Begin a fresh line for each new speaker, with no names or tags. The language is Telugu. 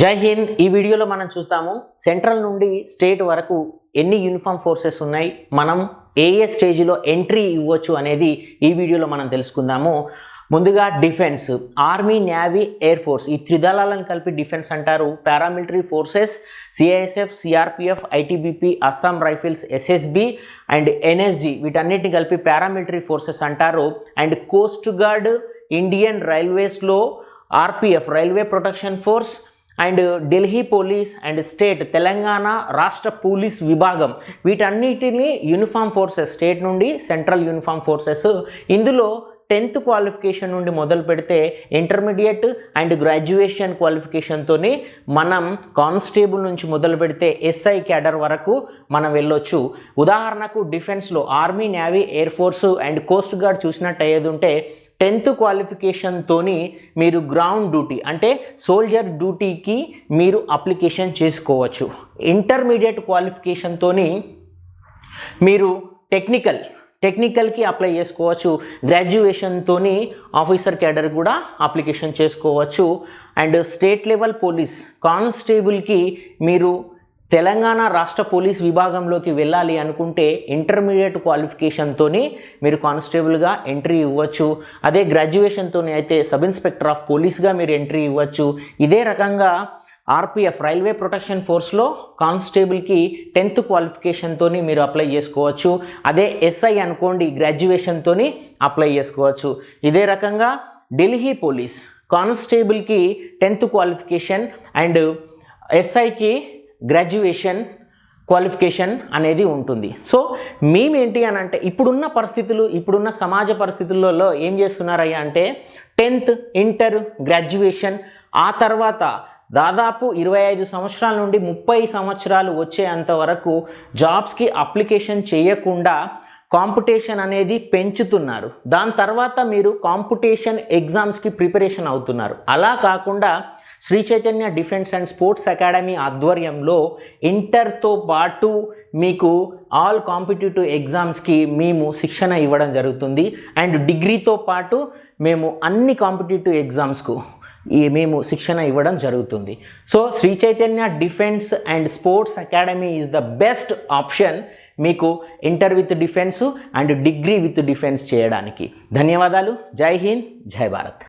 జై హింద్. ఈ వీడియోలో మనం చూస్తాము సెంట్రల్ నుండి స్టేట్ వరకు ఎన్ని యూనిఫామ్ ఫోర్సెస్ ఉన్నాయి మనం ఏ ఏ స్టేజ్లో ఎంట్రీ ఇవ్వచ్చు అనేది ఈ వీడియోలో మనం తెలుసుకుందాము. ముందుగా defence. Army navy air force. ఈ త్రిదళాలను కలిపి డిఫెన్స్ అంటారు. Paramilitary forces CISF CRPF ITBP Assam rifles SSB and NSG. వీటన్నిటిని కలిపి పారామిలిటరీ ఫోర్సెస్ అంటారు. And coast guard Indian రైల్వేస్లో RPF railway protection force and Delhi police and state Telangana రాష్ట్ర పోలీస్ విభాగం వీటన్నిటిని యూనిఫామ్ ఫోర్సెస్ స్టేట్ నుండి సెంట్రల్ యూనిఫామ్ ఫోర్సెస్ ఇందులో టెన్త్ క్వాలిఫికేషన్ నుండి మొదలు పెడితే ఇంటర్మీడియట్ అండ్ గ్రాడ్యుయేషన్ క్వాలిఫికేషన్తో మనం కానిస్టేబుల్ నుంచి మొదలు పెడితే ఎస్ఐ క్యాడర్ వరకు మనం వెళ్ళొచ్చు. ఉదాహరణకు డిఫెన్స్లో army navy air force and coast guard చూసినట్టు అయ్యేది ఉంటే టెన్త్ క్వాలిఫికేషన్తోని మీరు గ్రౌండ్ డ్యూటీ అంటే సోల్జర్ డ్యూటీకి మీరు అప్లికేషన్ చేసుకోవచ్చు. ఇంటర్మీడియట్ క్వాలిఫికేషన్తోని మీరు టెక్నికల్ టెక్నికల్కి అప్లై చేసుకోవచ్చు. గ్రాడ్యుయేషన్తోని ఆఫీసర్ క్యాడర్ కూడా అప్లికేషన్ చేసుకోవచ్చు. అండ్ స్టేట్ లెవెల్ పోలీస్ కానిస్టేబుల్కి మీరు తెలంగాణ రాష్ట్ర పోలీస్ విభాగంలోకి వెళ్ళాలి అనుకుంటే ఇంటర్మీడియట్ క్వాలిఫికేషన్తోని మీరు కానిస్టేబుల్గా ఎంట్రీ ఇవ్వచ్చు. అదే గ్రాడ్యుయేషన్తోని అయితే సబ్ ఇన్స్పెక్టర్ ఆఫ్ పోలీస్గా మీరు ఎంట్రీ ఇవ్వచ్చు. ఇదే రకంగా ఆర్పిఎఫ్ రైల్వే ప్రొటెక్షన్ ఫోర్స్లో కానిస్టేబుల్కి టెన్త్ క్వాలిఫికేషన్తో మీరు అప్లై చేసుకోవచ్చు. అదే ఎస్ఐ అనుకోండి గ్రాడ్యుయేషన్తో అప్లై చేసుకోవచ్చు. ఇదే రకంగా ఢిల్లీ పోలీస్ కానిస్టేబుల్కి టెన్త్ క్వాలిఫికేషన్ అండ్ ఎస్ఐకి గ్రాడ్యుయేషన్ క్వాలిఫికేషన్ అనేది ఉంటుంది. సో మేమేంటి అని అంటే ఇప్పుడున్న పరిస్థితులు ఇప్పుడున్న సమాజ పరిస్థితులలో ఏం చేస్తున్నారయ్యా అంటే టెన్త్ ఇంటర్ గ్రాడ్యుయేషన్ ఆ తర్వాత దాదాపు ఇరవై ఐదు సంవత్సరాల నుండి ముప్పై సంవత్సరాలు వచ్చేంత వరకు జాబ్స్కి అప్లికేషన్ చేయకుండా కాంపిటీషన్ అనేది పెంచుతున్నారు. దాని తర్వాత మీరు కాంపిటీషన్ ఎగ్జామ్స్కి ప్రిపరేషన్ అవుతున్నారు. అలా కాకుండా Shri Chaitanya defence and sports academy ఆధ్వర్యంలో ఇంటర్తో పాటు మీకు ఆల్ కాంపిటేటివ్ ఎగ్జామ్స్కి మేము శిక్షణ ఇవ్వడం జరుగుతుంది. అండ్ డిగ్రీతో పాటు మేము అన్ని కాంపిటేటివ్ ఎగ్జామ్స్కు ఈ మేము శిక్షణ ఇవ్వడం జరుగుతుంది. So Shri Chaitanya defence and sports academy is the best option మీకు inter with defence and degree with defence చేయడానికి. ధన్యవాదాలు. జై హింద్. జై భారత్.